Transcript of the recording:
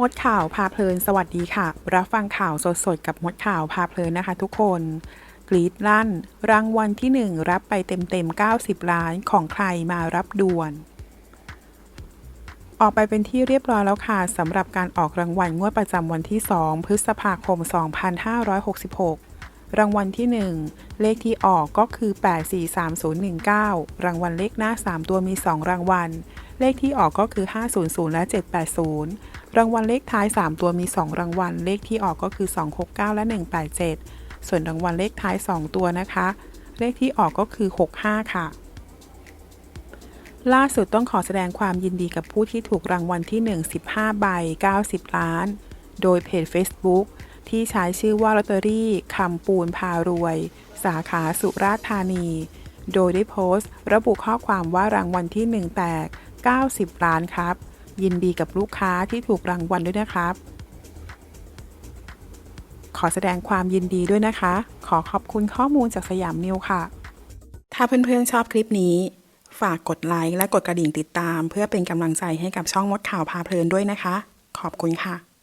มดข่าวพาเพลินสวัสดีค่ะ รับฟังข่าวสดๆ กับมดข่าวพาเพลินนะคะทุกคน กรีดลั่น รางวัลที่ 1 รับไปเต็มๆ 90 ล้านของใครมารับด่วน ออกไปเป็นที่เรียบร้อยแล้วค่ะสำหรับการออกรางวัลงวดประจำวันที่ 2 พฤษภาคม 2566 รางวัลที่ 1 เลขที่ออกก็คือ 843019 รางวัลเลขหน้า 3 ตัวมี 2 รางวัล เลขที่ออกก็คือ 500 และ 780 รางวัลเลขท้าย 3 ตัวมี 2 รางวัล เลขที่ออกก็คือ 269 และ 187 ส่วนรางวัลเลขท้าย 2 ตัวนะคะ เลขที่ออกก็คือ 65 ค่ะ ล่าสุดต้องขอแสดงความยินดีกับผู้ที่ถูกรางวัลที่ 1 15 ใบ 90 ล้าน โดยเพจ Facebook ที่ใช้ชื่อว่าลอตเตอรี่คำปูนพารวย สาขาสุราษฎร์ธานี โดยได้โพสต์ ระบุข้อความว่ารางวัลที่ 1 แตก 90 ล้านครับ ยินดีกับลูกค้าที่ถูกรางวัลด้วยนะครับ ขอแสดงความยินดีด้วยนะคะ ขอขอบคุณข้อมูลจากสยามนิวค่ะ ถ้าเพื่อนๆชอบคลิปนี้ ฝากกดไลค์และกดกระดิ่งติดตาม เพื่อเป็นกำลังใจให้กับช่องมดข่าวพาเพลินด้วยนะคะ ขอบคุณค่ะ